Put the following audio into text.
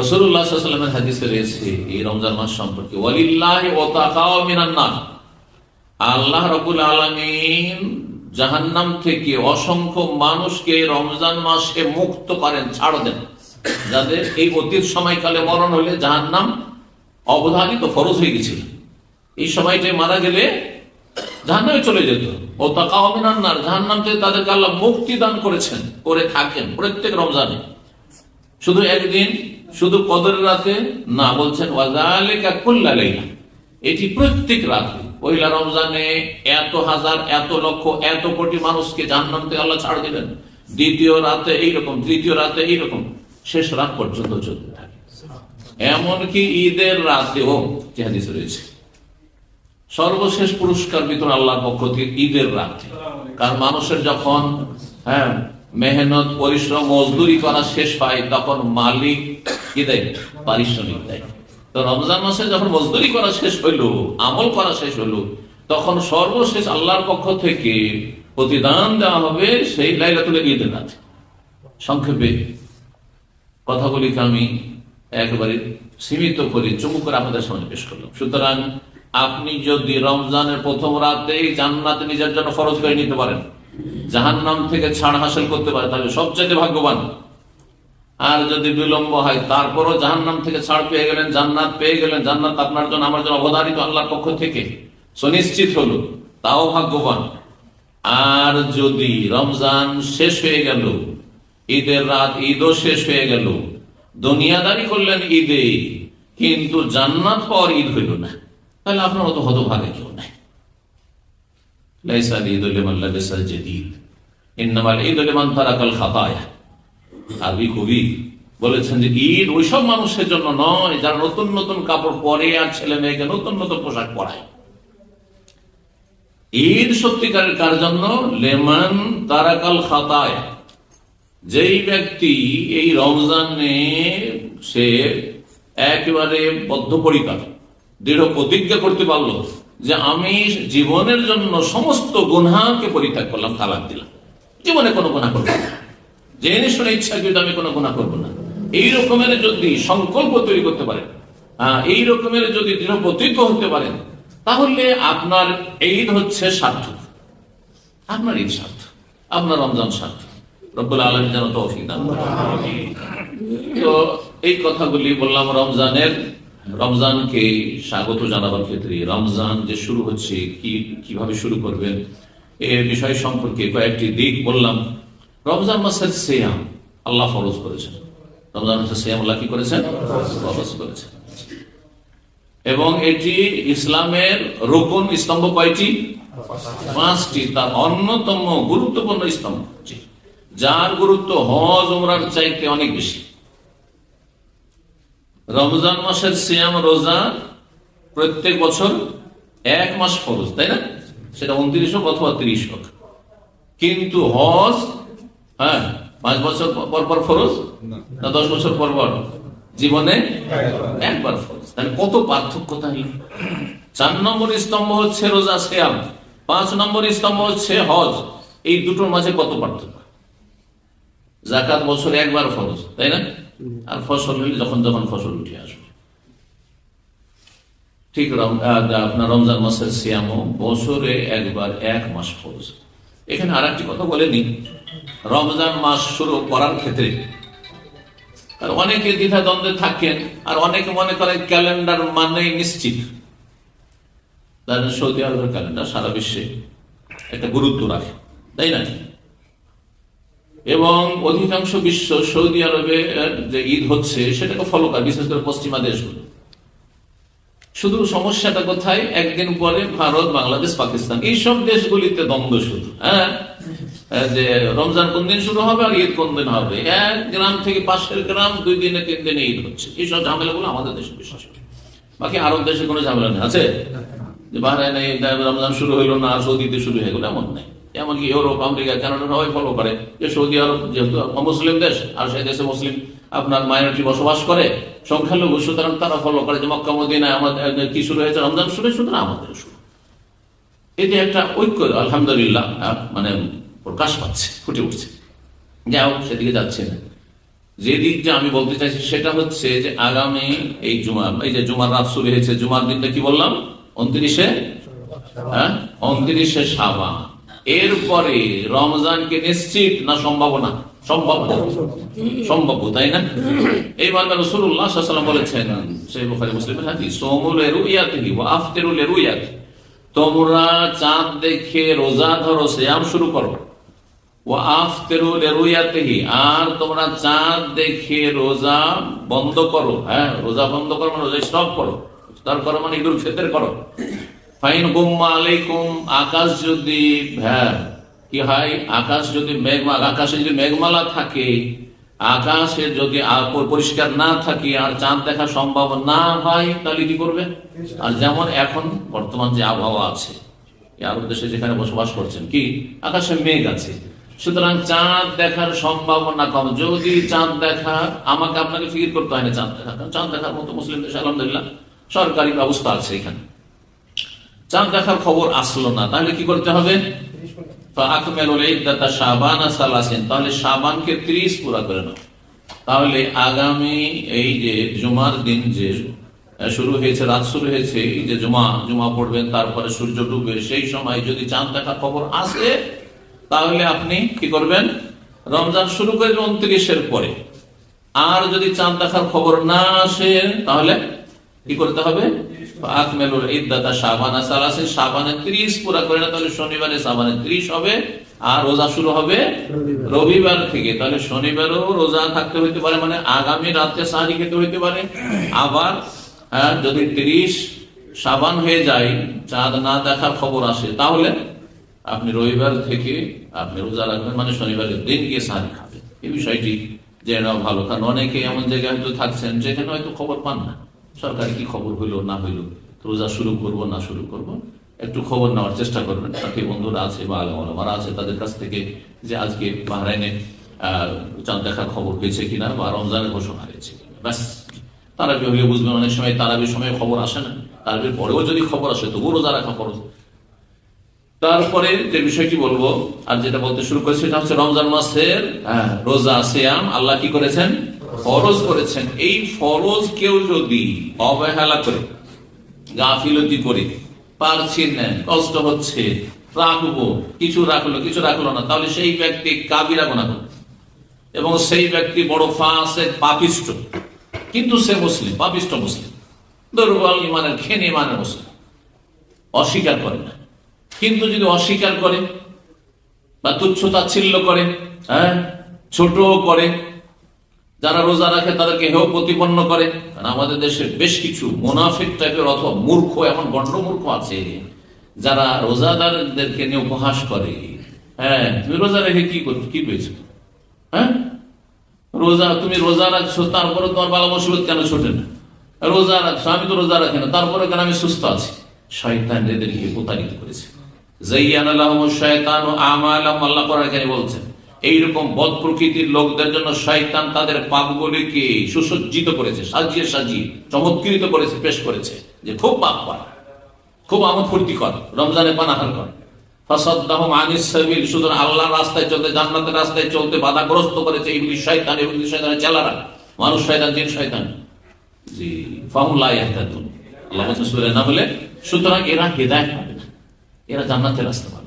রসুল্লাহামের হাদিসে রয়েছে, এই রমজান মাস সম্পর্কে আল্লাহ রবুল আলমিন জাহান্নাম থেকে অসংখ্য মানুষকে রমজান মাসে মুক্ত করেন, ছাড় দেন। যাদের এই অতীত সময়কালে মরণ হলে জাহান্নাম অবধারিত, ফরজ হয়ে গেছিল। এই সময়টায় মারা গেলে জাহান্নামে চলে যেত। ও তাকাওমিনান্নার জাহান্নাম থেকে তাদেরকে আল্লাহ মুক্তি দান করেছেন, করে থাকেন প্রত্যেক রমজানে। শুধু একদিন শুধু কদরের রাতে? না, বলছেন এটি প্রত্যেক রাতে। পয়লা রমজানে এত হাজার, এত লক্ষ, এত কোটি মানুষকে জাহান্নাম থেকে আল্লাহ ছাড় দিলেন। দ্বিতীয় রাতে এইরকম, তৃতীয় রাতে এইরকম। শেষ রাত পর্যন্ত চলতে থাকে। এমনকি ঈদের রাতেও হাদিস রয়েছে। সর্বশেষ পুরস্কার বিতরণ আল্লাহর পক্ষ থেকে ঈদের রাতে। কারণ মানুষের যখন হ্যাঁ মেহনত, পরিশ্রম, মজদুরি করা শেষ পায় তখন মালিক কি দেয়, পারিশ্রমিক দেয়। তো রমজান মাসে যখন মজদুরি করা শেষ হইল, আমল করা শেষ হইল, তখন সর্বশেষ আল্লাহর পক্ষ থেকে প্রতিদান দেওয়া হবে সেই লাইলাতুল ঈদের রাতে। সংক্ষেপে কথাগুলিকে আমি একবারে সীমিত করে, চুমু করে আপনাদের সামনে পেশ করলাম। সুতরাং আপনি যদি রমজানের প্রথম রাতেই জান্নাতে নিজের জন্য খরচ করে নিতে পারেন, জাহান্নাম থেকে ছাড় হাসিল করতে পারে তাহলে সবচেয়ে ভাগ্যবান আর যদি বিলম্ব হয়, তারপরও জাহান্নাম থেকে ছাড় পেয়ে গেলেন, জান্নাত পেয়ে গেলেন, জান্নাত আপনার জন্য, আমার জন্য অবধারিত আল্লাহর পক্ষ থেকে। সুনিশ্চিত হলো, তাও ভাগ্যবান। আর যদি রমজান শেষ হয়ে গেল, ঈদের রাত ঈদও শেষ হয়ে গেল, দুনিয়াদারি করলেন ঈদে, কিন্তু জান্নাত পর ঈদ হইল না। তাহলে আপনার অত হতভাগে কেউ নাই। লাইসা ঈদ লাবিসাল জাদীদ। ইন্নামাল ঈদ লিমান তারাকাল খাতায়া। আরবি কবি বলেছেন যে ঈদ ওইসব মানুষের জন্য নয়, যারা নতুন নতুন কাপড় পরে আর ছেলে মেয়েকে নতুন নতুন পোশাক পরায়। ঈদ সত্যিকারের কার জন্য? লেমান তারাকাল খাতায়। যেই ব্যক্তি এই রমজানে সে একেবারে বদ্ধপরিকার, দৃঢ় প্রতিজ্ঞা করতে পারল যে আমি জীবনের জন্য সমস্ত গুনহাকে পরিত্যাগ করলাম, তালাক দিলাম। জীবনে কোনো গুণা করব না। জেনে শুনে ইচ্ছা কিন্তু আমি কোনো গুণা করব না। এই রকমের যদি সংকল্প তৈরি করতে পারেন এই রকমের যদি দৃঢ় হতে পারেন, তাহলে আপনার ঈদ হচ্ছে সার্থক আপনার ঈদ সার্থক আপনার রমজান সার্থক রব্বুল আলম যেন তৌফিক দান। তো এই কথাগুলি বললাম রমজানের, রমজানকে স্বাগত জানাবার ক্ষেত্রে, রমজান যে শুরু হচ্ছে, কি, কীভাবে শুরু করবেন, এ বিষয় সম্পর্কে কয়েকটি দিক বললাম। রমজান মাসের সেয়াম আল্লাহ ফরজ করেছেন। রমজান মাসের সেয়াম আল্লাহ কি করেছেন? ফরজ করেছেন। এবং এটি ইসলামের রোকন স্তম্ভ কয়টি? পাঁচটি, তার অন্যতম গুরুত্বপূর্ণ স্তম্ভ যার গুরুত্ব হজ উমরার চাইতে অনেক বেশি। রমজান মাসের সিয়াম রোজা প্রত্যেক বছর এক মাস ফরজ, তাই না? সেটা উনত্রিশ হোক অথবা তিরিশ হোক। কিন্তু হজ হ্যাঁ পাঁচ বছর পর পর ফরজ? না। দশ বছর পর পর? জীবনে একবার ফরজ। তাহলে কত পার্থক্য তাহলে? চার নম্বর স্তম্ভ হচ্ছে রোজা সিয়াম পাঁচ নম্বর স্তম্ভ হচ্ছে হজ। এই দুটোর মাঝে কত পার্থক্য? জাকাত বছরে একবার ফরজ তাই না? আর ফসল হলে যখন যখন ফসল উঠে আসবে। ঠিক আপনার রমজান মাসের সিয়ামও বছরে একবার এক মাস ফরজ। এখানে আর একটি কথা বলেনি। রমজান মাস শুরু করার ক্ষেত্রে। আর অনেকে দ্বিধা দ্বন্দ্বে থাকেন, আর অনেকে মনে করে ক্যালেন্ডার মানে নিশ্চিত। সৌদি আরবের ক্যালেন্ডার সারা বিশ্বে একটা গুরুত্ব রাখে, তাই না? এবং অধিকাংশ বিশ্ব সৌদি আরবে যে ঈদ হচ্ছে, সেটাকে ফলো করে, বিশেষ করে পশ্চিমা দেশগুলো। শুধু সমস্যাটা কোথায়? একদিন পরে ভারত, বাংলাদেশ, পাকিস্তান। এই এইসব দেশগুলিতে দ্বন্দ্ব শুধু হ্যাঁ? যে রমজান কোন দিন শুরু হবে আর ঈদ কোন দিন হবে? এক গ্রাম থেকে পাশের গ্রাম, দুই দিনে, তিন দিনে ঈদ হচ্ছে। এইসব ঝামেলাগুলো আমাদের দেশে বিশ্বাস করে বাকি আরব দেশে কোনো ঝামেলা নেই, আছে? যে বাহরাইনে রমজান শুরু হইল না, সৌদিতে শুরু হয়ে গেলো, এমন নেই। এমনকি ইউরোপ, আমেরিকা, কানাডা সবাই ফলো করে যে সৌদি আরব যেহেতু মুসলিম দেশ, আর সেই দেশে মুসলিম আপনার মাইনরিটি বসবাস করে, সংখ্যালঘু, সুতরাং তারা ফলো করে যে মক্কা, মদিনায় আমাদের কি শুরু হয়েছে? রমজান শুরু, সুতরাং আমাদের শুরু। এটি একটা ঐক্য, আলহামদুলিল্লাহ মানে প্রকাশ পাচ্ছে, ফুটে উঠছে। যাই হোক, সেদিকে যাচ্ছে না। যে দিকটা আমি বলতে চাইছি, সেটা হচ্ছে যে আগামী এই জুমার এই যে জুমার রাত শুরু হয়েছে, জুমার দিনটা কি বললাম? উনত্রিশে? হ্যাঁ? উনত্রিশে সাবান এরপরে রমজানকে নিশ্চিত না সম্ভাবনা? সম্ভাব্য। সম্ভাব্য, তাই না? এই মর্মে সাল্লাম বলেছেন, সেই তোমরা চাঁদ দেখে রোজা ধরো শুরু করো। আর তোমরা চাঁদ দেখে রোজা বন্ধ করো। হ্যাঁ রোজা বন্ধ করো মানে রোজা স্টপ করো। তার করো মানে ঈদুল ফিতর করো। ফাইন আকাশ যদি কি হয়? আকাশ যদি আকাশে যদি মেঘমালা থাকে, আকাশে যদি পরিষ্কার না থাকে আর চাঁদ দেখা সম্ভব না হয়, তাহলে কি করবে? আর যেমন এখন বর্তমান যে আবহাওয়া আছে আরব দেশে যেখানে বসবাস করছেন, কি? আকাশে মেঘ আছে। সুতরাং চাঁদ দেখার সম্ভাবনা কম। যদি চাঁদ দেখা আমাকে আপনাকে ফিকির করতে হয় না চাঁদ দেখা। চাঁদ দেখার মতো মুসলিম দেশে আলহামদুলিল্লাহ সরকারি ব্যবস্থা আছে এখানে। চাঁদ দেখার খবর আসলো না। তাহলে কি করতে হবে? তাহলে শাবানকে 30 পুরা করে নাও। তাহলে আগামী এই যে জুমার দিন যে শুরু হয়েছে রাত শুরু হয়েছে এই যে জুমা জুমা পড়বেন তারপরে সূর্য ডুবে সেই সময় যদি চাঁদ দেখার খবর আসে তাহলে আপনি কি করবেন? রমজান শুরু করে উনত্রিশের পরে। আর যদি চাঁদ দেখার খবর না আসে তাহলে কি করতে হবে? আকমেলুল ইদ্দাতা শাবানা সালাসে শাবানে 30 পুরা করে না তাহলে শনিবারে শাবানে 30 হবে আর রোজা শুরু হবে রবিবার। থেকে। তাহলে শনিবারও রোজা থাকতে হইতে পারে মানে আগামী রাতে সাহারি খেতে হইতে পারে। আবার হ্যাঁ, যদি 30 শাবান হয়ে যায় চাঁদ না দেখার খবর আসে তাহলে আপনি রবিবার থেকে আপনি রোজা রাখবেন মানে শনিবারের দিন গিয়ে সাহারি খাবেন। এই বিষয়টি জেনে ভালো কারণ অনেকে এমন জায়গায় হয়তো থাকছেন যেখানে হয়তো খবর পান না। সরকারি কি খবর হইল, না হইল? রোজা শুরু করব, না শুরু করব? একটু খবর নেওয়ার চেষ্টা করবেন। সাথী বন্ধুরা আছে বা আলমারা আছে, তাদের কাছ থেকে যে আজকে বাহরাইনে চাঁদ দেখার খবর হয়েছে কিনা বা রমজানের ঘোষণা হয়েছে ব্যাস। তারাবি হলে বুঝবেন, অনেক সময় তারাবির সময় খবর আসে না। তারাবির পরেও যদি খবর আসে, তবুও রোজা রাখা খরচ তারপরে যে বিষয়টি বলব, আর যেটা বলতে শুরু করেছি, সেটা হচ্ছে রমজান মাসের রোজা সিয়াম। আল্লাহ কি করেছেন? ফরজ করেছেন। এই ফরজ কেউ যদি অবহেলা করে, গাফিলতি করে, পারছি না, কষ্ট হচ্ছে, রাখব, কিছু রাখল কিছু রাখল না, তাহলে সেই ব্যক্তি কাবিরা গোনা করবে। এবং সেই ব্যক্তি বড় ফাঁসে পাপিষ্ট। কিন্তু সে মুসলিম, পাপিষ্ট মুসলিম। দুর্বল ইমানের খেন ইমানের মুসলিম। অস্বীকার করে না। কিন্তু যদি অস্বীকার করে, বা তুচ্ছ তাচ্ছিল্য করে হ্যাঁ ছোট করে যারা রোজা রাখে তাদেরকে হেও প্রতিপন্ন করে। আমাদের দেশে বেশ কিছু মোনাফিক টাইপের অথবা মূর্খ, এমন গণ্ড মূর্খ আছে, যারা রোজাদারদেরকে নিয়ে উপহাস করে। হ্যাঁ তুমি রোজা রেখে কি করছ কি পেয়েছ? হ্যাঁ? রোজা, তুমি রোজা রাখছো, তারপরে তোমার বালা মুসিবত কেন ছোটে না? রোজা রাখছো, আমি তো রোজা রাখি না, তারপরে কেন আমি সুস্থ আছি? শয়তান এদেরকে প্রতারিত করেছে। জাইয়ান আল্লাহম শয়তান আমালাম, আল্লাহ পরে এখানে বলছেন এইরকম বদ প্রকৃতির লোকদের জন্য শয়তান তাদের পাপগুলিকে সুসজ্জিত করেছে, সাজিয়ে সাজিয়ে, চমৎকৃত করেছে, পেশ করেছে। যে খুব পাপ কর, খুব আমোদ ফুর্তি কর, রমজানে পানাহার কর। রাস্তায় চলতে, জান্নাতের রাস্তায় চলতে বাধাগ্রস্ত করেছে শয়তান শয়তানের মানুষ শয়তান শয়তান। আল্লাহ সূরা সুতরাং এরা না। এরা জান্নাতের রাস্তা।